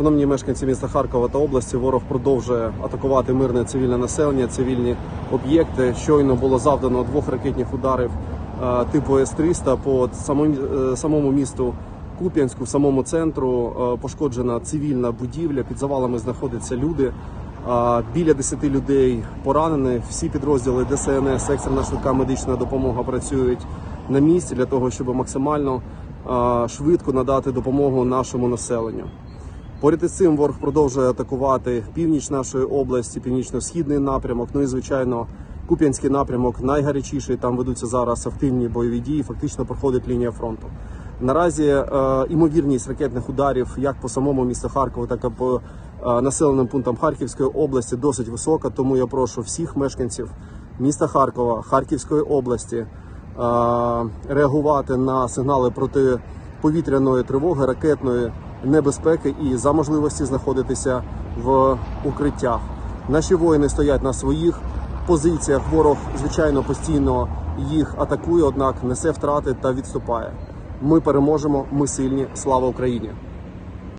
Шановні мешканці міста Харкова та області, ворог продовжує атакувати мирне цивільне населення, цивільні об'єкти. Щойно було завдано двох ракетних ударів е, типу С-300 по самому, е, самому місту Куп'янську, в самому центру. Е, Пошкоджена цивільна будівля. Під завалами знаходяться люди. Біля 10 людей поранені. Всі підрозділи ДСНС, екстрена швидка медична допомога працюють на місці для того, щоб максимально швидко надати допомогу нашому населенню. Поряд із цим ворог продовжує атакувати північ нашої області, північно-східний напрямок. Ну і звичайно, Куп'янський напрямок найгарячіший. Там ведуться зараз активні бойові дії. Фактично проходить лінія фронту. Наразі е, імовірність ракетних ударів як по самому місту Харкову, так і по е, населеним пунктам Харківської області досить висока. Тому я прошу всіх мешканців міста Харкова, Харківської області е, реагувати на сигнали протиповітряної тривоги, ракетної небезпеки і за можливості знаходитися в укриттях. Наші воїни стоять на своїх позиціях. Ворог, звичайно, постійно їх атакує, однак несе втрати та відступає. Ми переможемо. Ми сильні. Слава Україні!